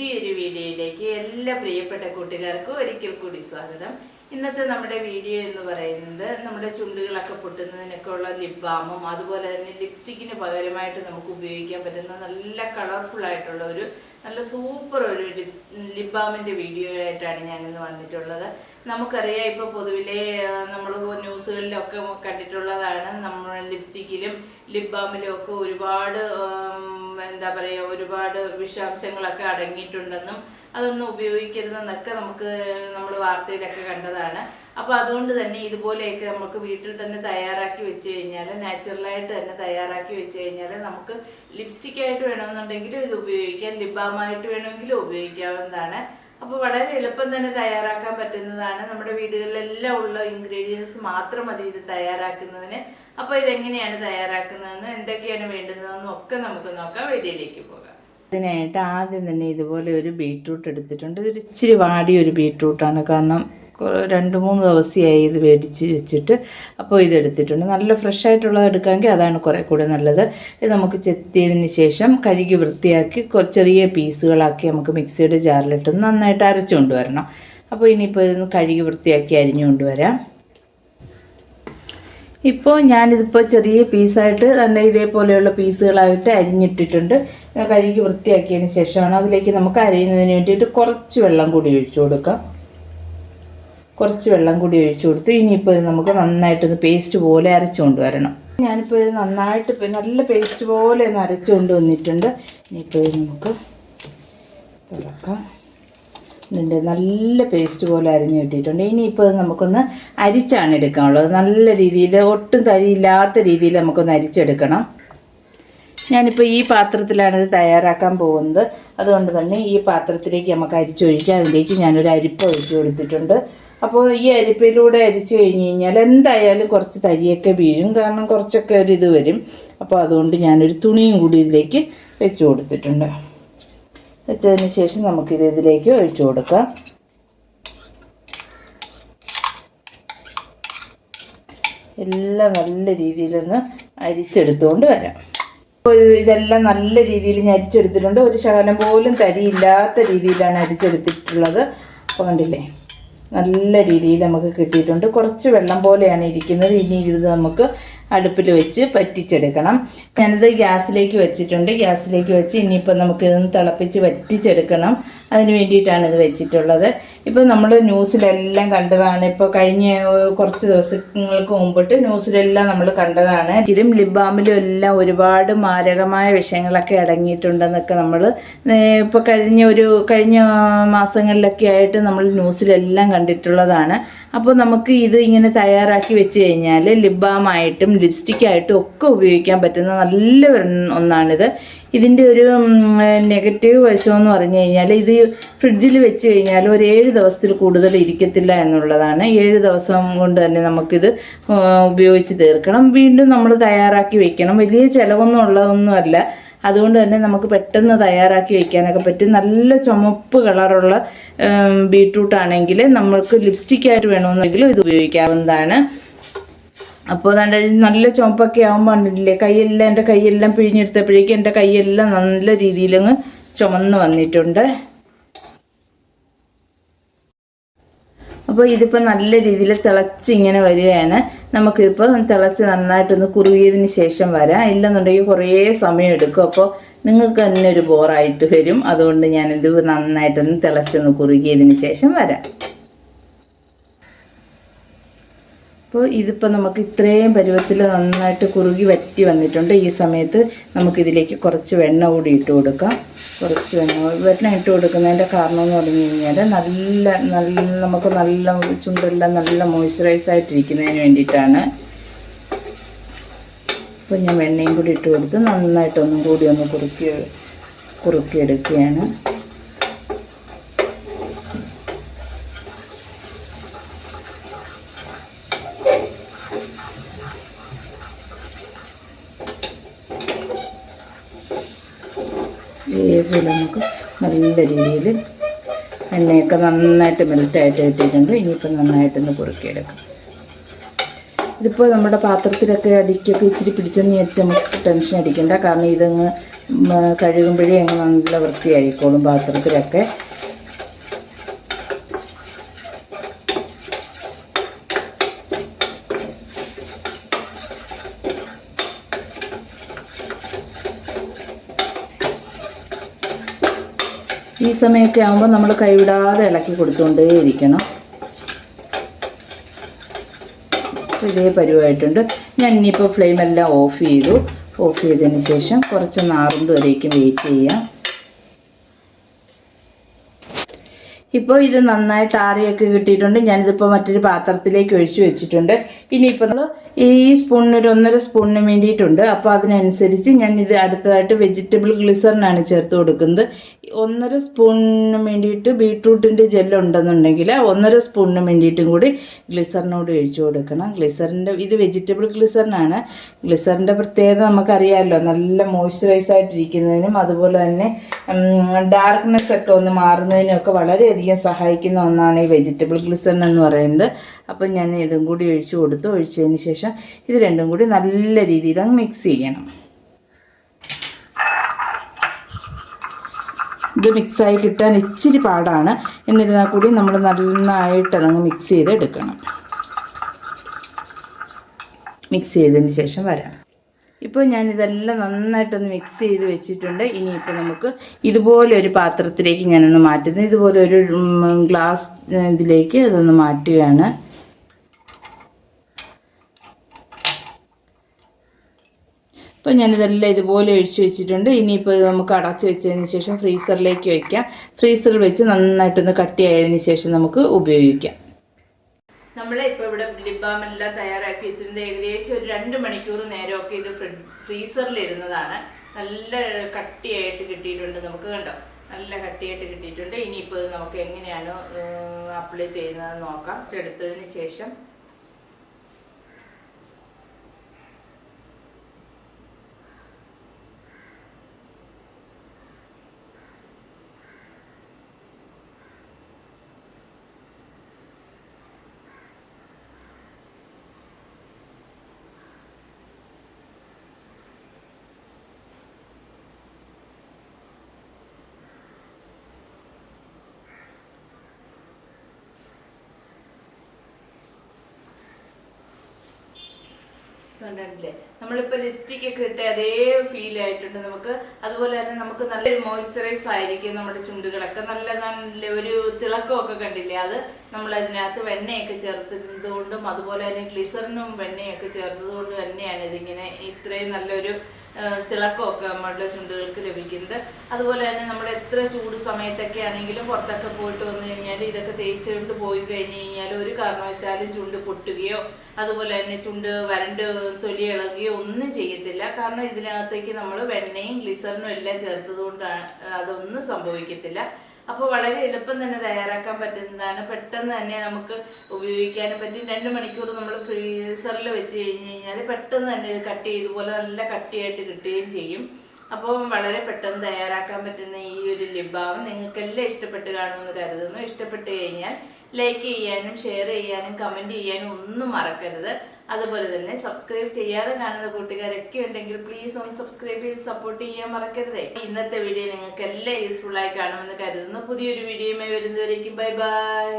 പുതിയൊരു വീഡിയോയിലേക്ക് എല്ലാ പ്രിയപ്പെട്ട കൂട്ടുകാർക്കും ഒരിക്കൽ കൂടി സ്വാഗതം. ഇന്നത്തെ നമ്മുടെ വീഡിയോ എന്ന് പറയുന്നത് നമ്മുടെ ചുണ്ടുകളൊക്കെ പൊട്ടുന്നതിനൊക്കെ ഉള്ള ലിപ് ബാമും അതുപോലെ തന്നെ ലിപ്സ്റ്റിക്കിന് പകരമായിട്ട് നമുക്ക് ഉപയോഗിക്കാൻ പറ്റുന്ന നല്ല കളർഫുൾ ആയിട്ടുള്ള ഒരു നല്ല സൂപ്പർ ഒരു ലിപ്സ് ലിപ് ബാമിന്റെ വീഡിയോ ആയിട്ടാണ് ഞാനിന്ന് വന്നിട്ടുള്ളത്. നമുക്കറിയാം ഇപ്പോൾ പൊതുവിലെ നമ്മൾ ന്യൂസുകളിലൊക്കെ കണ്ടിട്ടുള്ളതാണ് നമ്മുടെ ലിപ്സ്റ്റിക്കിലും ലിപ് ബാമിലും ഒക്കെ ഒരുപാട് എന്താ പറയുക ഒരുപാട് വിഷാംശങ്ങളൊക്കെ അടങ്ങിയിട്ടുണ്ടെന്നും അതൊന്നും ഉപയോഗിക്കരുതെന്നൊക്കെ നമുക്ക് നമ്മൾ വാർത്തയിലൊക്കെ കണ്ടതാണ്. അപ്പോൾ അതുകൊണ്ട് തന്നെ ഇതുപോലെയൊക്കെ നമുക്ക് വീട്ടിൽ തന്നെ തയ്യാറാക്കി വെച്ച് കഴിഞ്ഞാൽ നാച്ചുറലായിട്ട് തന്നെ തയ്യാറാക്കി വെച്ച് കഴിഞ്ഞാൽ നമുക്ക് ലിപ്സ്റ്റിക്കായിട്ട് വേണമെന്നുണ്ടെങ്കിൽ ഇത് ഉപയോഗിക്കാം ലിബാമായിട്ട് ബാമായിട്ട് വേണമെങ്കിലും ഉപയോഗിക്കാവുന്നതാണ്. അപ്പോൾ വളരെ എളുപ്പം തന്നെ തയ്യാറാക്കാൻ പറ്റുന്നതാണ്. നമ്മുടെ വീടുകളിലെല്ലാം ഉള്ള ഇൻഗ്രീഡിയൻസ് മാത്രം മതി ഇത് തയ്യാറാക്കുന്നതിന്. അപ്പോൾ ഇതെങ്ങനെയാണ് തയ്യാറാക്കുന്നതെന്നും എന്തൊക്കെയാണ് വേണ്ടുന്നതെന്നും ഒക്കെ നമുക്ക് നോക്കാം. വീഡിയോയിലേക്ക് പോകാം. ഇതിനായിട്ട് ആദ്യം തന്നെ ഇതുപോലെ ഒരു ബീട്രൂട്ട് എടുത്തിട്ടുണ്ട്. ഇതൊരു ഇച്ചിരി വാടിയ ഒരു ബീട്രൂട്ടാണ്. കാരണം രണ്ട് മൂന്ന് ദിവസമായി ഇത് മേടിച്ച് വെച്ചിട്ട് അപ്പോൾ ഇത് എടുത്തിട്ടുണ്ട് നല്ല ഫ്രഷ് ആയിട്ടുള്ളത് എടുക്കാമെങ്കിൽ അതാണ് കുറേ കൂടെ നല്ലത്. ഇത് നമുക്ക് ചെത്തിയതിന് ശേഷം കഴുകി വൃത്തിയാക്കി കുറച്ച് ചെറിയ പീസുകളാക്കി നമുക്ക് മിക്സിയുടെ ജാറിലിട്ട് നന്നായിട്ട് അരച്ചു കൊണ്ടുവരണം. അപ്പോൾ ഇനിയിപ്പോൾ ഇതൊന്ന് കഴുകി വൃത്തിയാക്കി അരിഞ്ഞു കൊണ്ടുവരാം. ഇപ്പോൾ ഞാനിതിപ്പോൾ ചെറിയ പീസായിട്ട് നല്ല ഇതേപോലെയുള്ള പീസുകളായിട്ട് അരിഞ്ഞിട്ടിട്ടുണ്ട്. കഴുകി വൃത്തിയാക്കിയതിന് ശേഷമാണ് അതിലേക്ക് നമുക്ക് അരിയുന്നതിന് വേണ്ടിയിട്ട് കുറച്ച് വെള്ളം കൂടി ഒഴിച്ചു കൊടുക്കാം. കുറച്ച് വെള്ളം കൂടി ഒഴിച്ചു കൊടുത്തു. ഇനിയിപ്പോൾ ഇത് നമുക്ക് നന്നായിട്ടൊന്ന് പേസ്റ്റ് പോലെ അരച്ചു കൊണ്ടുവരണം. ഞാനിപ്പോൾ ഇത് നന്നായിട്ട് നല്ല പേസ്റ്റ് പോലെ ഒന്ന് അരച്ചു കൊണ്ടുവന്നിട്ടുണ്ട്. ഇനിയിപ്പോൾ ഇത് നമുക്ക് തുറക്കാം. ഉണ്ട് നല്ല പേസ്റ്റ് പോലെ അരിഞ്ഞ് കിട്ടിയിട്ടുണ്ട്. ഇനിയിപ്പോൾ നമുക്കൊന്ന് അരിച്ചാണ് എടുക്കാനുള്ളത്. നല്ല രീതിയിൽ ഒട്ടും തരിയില്ലാത്ത രീതിയിൽ നമുക്കൊന്ന് അരിച്ചെടുക്കണം. ഞാനിപ്പോൾ ഈ പാത്രത്തിലാണ് ഇത് തയ്യാറാക്കാൻ പോകുന്നത്. അതുകൊണ്ട് തന്നെ ഈ പാത്രത്തിലേക്ക് നമുക്ക് അരിച്ചൊഴിക്കാം. അതിലേക്ക് ഞാനൊരു അരിപ്പ ഒഴിച്ചു കൊടുത്തിട്ടുണ്ട്. അപ്പോൾ ഈ അരിപ്പയിലൂടെ അരിച്ചു കഴിഞ്ഞ് കഴിഞ്ഞാൽ എന്തായാലും കുറച്ച് തരിയൊക്കെ വീഴും. കാരണം കുറച്ചൊക്കെ ഒരു ഇത് വരും. അപ്പോൾ അതുകൊണ്ട് ഞാനൊരു തുണിയും കൂടി ഇതിലേക്ക് വെച്ച് കൊടുത്തിട്ടുണ്ട്. വെച്ചതിന് ശേഷം നമുക്കിത് ഇതിലേക്ക് ഒഴിച്ചു കൊടുക്കാം. എല്ലാം നല്ല രീതിയിലൊന്ന് അരിച്ചെടുത്തുകൊണ്ട് വരാം. അപ്പോൾ ഇതെല്ലാം നല്ല രീതിയിൽ ഞാൻ അരിച്ചെടുത്തിട്ടുണ്ട്. ഒരു ശകലം പോലും തരിയില്ലാത്ത രീതിയിലാണ് അരിച്ചെടുത്തിട്ടുള്ളത്. അപ്പോൾ കണ്ടില്ലേ? നല്ല രീതിയിൽ നമുക്ക് കിട്ടിയിട്ടുണ്ട്. കുറച്ച് വെള്ളം പോലെയാണ് ഇരിക്കുന്നത്. ഇനി ഇത് നമുക്ക് അടുപ്പിൽ വെച്ച് പറ്റിച്ചെടുക്കണം ഞാനിത് ഗ്യാസിലേക്ക് വെച്ചിട്ടുണ്ട്. ഗ്യാസിലേക്ക് വെച്ച് ഇനിയിപ്പോൾ നമുക്ക് ഇതൊന്ന് തിളപ്പിച്ച് വറ്റിച്ചെടുക്കണം. അതിന് വേണ്ടിയിട്ടാണ് ഇത് വെച്ചിട്ടുള്ളത്. ഇപ്പോൾ നമ്മൾ ന്യൂസിലെല്ലാം കണ്ടതാണ്. ഇപ്പോൾ കഴിഞ്ഞ കുറച്ച് ദിവസങ്ങൾക്ക് മുമ്പിട്ട് ന്യൂസിലെല്ലാം നമ്മൾ കണ്ടതാണ്. ഇതിലും ലിബാമിലും എല്ലാം ഒരുപാട് മാരകമായ വിഷയങ്ങളൊക്കെ അടങ്ങിയിട്ടുണ്ടെന്നൊക്കെ നമ്മൾ ഇപ്പോൾ കഴിഞ്ഞ ഒരു കഴിഞ്ഞ മാസങ്ങളിലൊക്കെ ആയിട്ട് നമ്മൾ ന്യൂസിലെല്ലാം കണ്ടിട്ടുള്ളതാണ്. അപ്പോൾ നമുക്ക് ഇത് ഇങ്ങനെ തയ്യാറാക്കി വെച്ച് കഴിഞ്ഞാൽ ലിബാമായിട്ടും ലിപ്സ്റ്റിക്കായിട്ടും ഒക്കെ ഉപയോഗിക്കാൻ പറ്റുന്ന നല്ല ഒന്നാണിത്. ഇതിന്റെ ഒരു നെഗറ്റീവ് വശമെന്ന് പറഞ്ഞു കഴിഞ്ഞാൽ ഇത് ഫ്രിഡ്ജിൽ വെച്ച് കഴിഞ്ഞാൽ ഒരു ഏഴ് ദിവസത്തിൽ കൂടുതൽ ഇരിക്കത്തില്ല എന്നുള്ളതാണ്. ഏഴ് ദിവസം കൊണ്ട് തന്നെ നമുക്കിത് ഉപയോഗിച്ച് തീർക്കണം. വീണ്ടും നമ്മൾ തയ്യാറാക്കി വെക്കണം. വലിയ ചിലവൊന്നും ഉള്ളതൊന്നുമല്ല. അതുകൊണ്ട് തന്നെ നമുക്ക് പെട്ടെന്ന് തയ്യാറാക്കി വയ്ക്കാനൊക്കെ പറ്റും. നല്ല ചുമപ്പ് കളറുള്ള ബീട്രൂട്ട് ആണെങ്കിൽ നമ്മൾക്ക് ലിപ്സ്റ്റിക്കായിട്ട് വേണമെന്നെങ്കിലും ഇത് ഉപയോഗിക്കാവുന്നതാണ്. അപ്പോൾ നല്ല നല്ല ചുമപ്പൊക്കെ ആകുമ്പോൾ കണ്ടിട്ടില്ലേ കൈയെല്ലാം എന്റെ കൈയെല്ലാം പിഴിഞ്ഞെടുത്തപ്പോഴേക്കും എന്റെ കൈയെല്ലാം നല്ല രീതിയിലങ്ങ് ചുമന്ന് വന്നിട്ടുണ്ട്. അപ്പോൾ ഇതിപ്പോൾ നല്ല രീതിയിൽ തിളച്ച് ഇങ്ങനെ വരികയാണ്. നമുക്കിപ്പോൾ തിളച്ച് നന്നായിട്ടൊന്ന് കുറുകിയതിന് ശേഷം വരാം. ഇല്ലെന്നുണ്ടെങ്കിൽ കുറേ സമയം എടുക്കും. അപ്പോൾ നിങ്ങൾക്ക് തന്നെ ഒരു ബോറായിട്ട് വരും. അതുകൊണ്ട് ഞാനിത് നന്നായിട്ടൊന്ന് തിളച്ചൊന്ന് കുറുകിയതിന് ശേഷം വരാം. അപ്പോൾ ഇതിപ്പോൾ നമുക്ക് ഇത്രയും പരുവത്തിൽ നന്നായിട്ട് കുറുകി വറ്റി വന്നിട്ടുണ്ട്. ഈ സമയത്ത് നമുക്കിതിലേക്ക് കുറച്ച് വെണ്ണ കൂടി ഇട്ട് കൊടുക്കാം. കുറച്ച് വെണ്ണ. വെണ്ണ ഇട്ട് കൊടുക്കുന്നതിന്റെ കാരണം എന്ന് പറഞ്ഞു കഴിഞ്ഞാൽ നല്ല നല്ല നമുക്ക് നല്ല ചുണ്ടെല്ലാം നല്ല മോയ്സ്ചറൈസ് ആയിട്ടിരിക്കുന്നതിന് വേണ്ടിയിട്ടാണ്. അപ്പോൾ ഞാൻ വെണ്ണയും കൂടി ഇട്ട് കൊടുത്ത് നന്നായിട്ടൊന്നും കൂടി ഒന്ന് കുറുക്കി കുറുക്കിയെടുക്കുകയാണ്. ഇതേപോലെ നമുക്ക് നല്ല രീതിയിൽ എണ്ണയൊക്കെ നന്നായിട്ട് മെൽറ്റായിട്ട് കിട്ടിയിട്ടുണ്ട്. ഇനിയിപ്പോൾ നന്നായിട്ടൊന്ന് കുറുക്കിയെടുക്കാം. ഇതിപ്പോൾ നമ്മുടെ പാത്രത്തിലൊക്കെ അടിക്കൊക്കെ ഇച്ചിരി പിടിച്ചെന്ന് വിചാരിച്ച് നമുക്ക് ടെൻഷൻ അടിക്കണ്ട. കാരണം ഇതങ്ങ് കഴുകുമ്പോഴേ അങ്ങ് നല്ല വൃത്തിയായിക്കോളും പാത്രത്തിലൊക്കെ. ഈ സമയമൊക്കെ ആകുമ്പോൾ നമ്മൾ കൈവിടാതെ ഇളക്കി കൊടുത്തുകൊണ്ടേയിരിക്കണം ഇതേ പരുവായിട്ടുണ്ട് ഞാൻ ഇനിയിപ്പോൾ ഫ്ലെയിമെല്ലാം ഓഫ് ചെയ്തു. ഓഫ് ചെയ്തതിന് ശേഷം കുറച്ച് നാറുന്നത് വരേക്കും വെയിറ്റ് ചെയ്യാം. ഇപ്പോൾ ഇത് നന്നായിട്ട് ആറിയൊക്കെ കിട്ടിയിട്ടുണ്ട്. ഞാനിതിപ്പോൾ മറ്റൊരു പാത്രത്തിലേക്ക് ഒഴിച്ചു വെച്ചിട്ടുണ്ട്. ഇനിയിപ്പോൾ നമ്മൾ ഈ സ്പൂണിന് ഒരു ഒന്നര സ്പൂണിന് വേണ്ടിയിട്ടുണ്ട്. അപ്പോൾ അതിനനുസരിച്ച് ഞാൻ ഇത് അടുത്തതായിട്ട് വെജിറ്റബിൾ ഗ്ലിസറിനാണ് ചേർത്ത് കൊടുക്കുന്നത്. ഒന്നര സ്പൂണിന് വേണ്ടിയിട്ട് ബീട്രൂട്ടിന്റെ ജെല്ലുണ്ടെന്നുണ്ടെങ്കിൽ ഒന്നര സ്പൂണിന് വേണ്ടിയിട്ടും കൂടി ഗ്ലിസറിനോട് ഒഴിച്ചു കൊടുക്കണം. ഗ്ലിസറിന്റെ ഇത് വെജിറ്റബിൾ ഗ്ലിസറിനാണ്. ഗ്ലിസറിന്റെ പ്രത്യേകത നമുക്കറിയാമല്ലോ നല്ല മോയ്സ്ചറൈസ് ആയിട്ടിരിക്കുന്നതിനും അതുപോലെ തന്നെ ഡാർക്ക്നെസ് ഒക്കെ ഒന്ന് മാറുന്നതിനും ഒക്കെ വളരെയധികം സഹായിക്കുന്ന ഒന്നാണ് ഈ വെജിറ്റബിൾ ഗ്ലിസറിൻ എന്ന് പറയുന്നത്. അപ്പം ഞാൻ ഇതും കൂടി ഒഴിച്ചു കൊടുത്തു. ഒഴിച്ചതിന് ശേഷം ഇത് രണ്ടും കൂടി നല്ല രീതിയിൽ അങ്ങ് മിക്സ് ചെയ്യണം. ഇത് മിക്സായി കിട്ടാൻ ഇച്ചിരി പാടാണ്. എന്നിരുന്നാൽ കൂടി നമ്മൾ നന്നായിട്ട് അതങ്ങ് മിക്സ് ചെയ്ത് എടുക്കണം മിക്സ് ചെയ്തതിന് ശേഷം വരാം. ഇപ്പോൾ ഞാനിതെല്ലാം നന്നായിട്ടൊന്ന് മിക്സ് ചെയ്ത് വെച്ചിട്ടുണ്ട്. ഇനിയിപ്പോൾ നമുക്ക് ഇതുപോലെ ഒരു പാത്രത്തിലേക്ക് ഞാനൊന്ന് മാറ്റുന്നു ഇതുപോലെ ഒരു ഗ്ലാസ് ഇതിലേക്ക് അതൊന്ന് മാറ്റുകയാണ്. ഇപ്പോൾ ഞാനിതെല്ലാം ഇതുപോലെ ഒഴിച്ച് വെച്ചിട്ടുണ്ട്. ഇനിയിപ്പോൾ ഇത് നമുക്ക് അടച്ച് വെച്ചതിന് ശേഷം ഫ്രീസറിലേക്ക് വയ്ക്കാം ഫ്രീസറിൽ വെച്ച് നന്നായിട്ടൊന്ന് കട്ടിയായതിന് ശേഷം നമുക്ക് ഉപയോഗിക്കാം. നമ്മൾ ഇപ്പോൾ ഇവിടെ ലിപ് ബാം എല്ലാം തയ്യാറാക്കി വെച്ചിട്ടുണ്ട് ഏകദേശം ഒരു രണ്ട് മണിക്കൂർ നേരമൊക്കെ ഇത് ഫ്രീസറിൽ ഇരുന്നതാണ്. നല്ല കട്ടിയായിട്ട് കിട്ടിയിട്ടുണ്ട് നമുക്ക് കണ്ടോ? നല്ല കട്ടിയായിട്ട് കിട്ടിയിട്ടുണ്ട്. ഇനിയിപ്പോൾ നമുക്ക് എങ്ങനെയാണോ അപ്ലൈ ചെയ്യുന്നത് നോക്കാം. ചെടുത്തതിന് ശേഷം കണ്ടിട്ടില്ലേ? നമ്മളിപ്പോൾ ലിപ്സ്റ്റിക് ഒക്കെ ഇട്ട് അതേ ഫീൽ ആയിട്ടുണ്ട് നമുക്ക്. അതുപോലെ തന്നെ നമുക്ക് നല്ലൊരു മോയ്സ്ചറൈസ് ആയിരിക്കും നമ്മുടെ ചുണ്ടുകളൊക്കെ. നല്ല നല്ല ഒരു തിളക്കമൊക്കെ കണ്ടില്ലേ? അത് നമ്മൾ അതിനകത്ത് വെണ്ണയൊക്കെ ചേർത്തത് കൊണ്ടും അതുപോലെ തന്നെ ഗ്ലിസറിനും വെണ്ണയൊക്കെ ചേർത്തത് കൊണ്ട് തന്നെയാണ് ഇതിങ്ങനെ ഇത്രയും നല്ലൊരു തിളക്കമൊക്കെ നമ്മളുടെ ചുണ്ടുകൾക്ക് ലഭിക്കുന്നത്. അതുപോലെ തന്നെ നമ്മൾ എത്ര ചൂട് സമയത്തൊക്കെ ആണെങ്കിലും പുറത്തൊക്കെ പോയിട്ട് വന്നു കഴിഞ്ഞാൽ ഇതൊക്കെ തേച്ചുകൊണ്ട് പോയി കഴിഞ്ഞ് കഴിഞ്ഞാൽ ഒരു കാരണവശാലും ചുണ്ട് പൊട്ടുകയോ അതുപോലെ തന്നെ ചുണ്ട് വരണ്ട് തൊലി ഇളകുകയോ ഒന്നും ചെയ്യത്തില്ല. കാരണം ഇതിനകത്തേക്ക് നമ്മൾ വെണ്ണയും ഗ്ലിസറിനും എല്ലാം ചേർത്തത് കൊണ്ടാണ് അതൊന്നും സംഭവിക്കത്തില്ല. അപ്പോൾ വളരെ എളുപ്പം തന്നെ തയ്യാറാക്കാൻ പറ്റുന്നതാണ്. പെട്ടെന്ന് തന്നെ നമുക്ക് ഉപയോഗിക്കാനും പറ്റും. രണ്ട് മണിക്കൂർ നമ്മൾ ഫ്രീസറിൽ വെച്ച് കഴിഞ്ഞ് കഴിഞ്ഞാൽ പെട്ടെന്ന് തന്നെ കട്ട് ചെയ്തുപോലെ നല്ല കട്ടിയായിട്ട് കിട്ടുകയും ചെയ്യും. അപ്പോൾ വളരെ പെട്ടെന്ന് തയ്യാറാക്കാൻ പറ്റുന്ന ഈ ഒരു ലിബാം നിങ്ങൾക്കെല്ലാം ഇഷ്ടപ്പെട്ട് കാണുമെന്ന് കരുതുന്നു. ഇഷ്ടപ്പെട്ട് കഴിഞ്ഞാൽ ലൈക്ക് ചെയ്യാനും ഷെയർ ചെയ്യാനും കമന്റ് ചെയ്യാനും ഒന്നും മറക്കരുത്. അതുപോലെ തന്നെ സബ്സ്ക്രൈബ് ചെയ്യാതെ കാണുന്ന കൂട്ടുകാരൊക്കെ ഉണ്ടെങ്കിൽ പ്ലീസ് ഒന്ന് സബ്സ്ക്രൈബ് ചെയ്ത് സപ്പോർട്ട് ചെയ്യാൻ മറക്കരുതേ. ഇന്നത്തെ വീഡിയോ നിങ്ങൾക്ക് എല്ലാം യൂസ്ഫുൾ ആയി കാണുമെന്ന് കരുതുന്നു. പുതിയൊരു വീഡിയോയുമായി വരുന്നവരേക്കും ബൈ ബൈ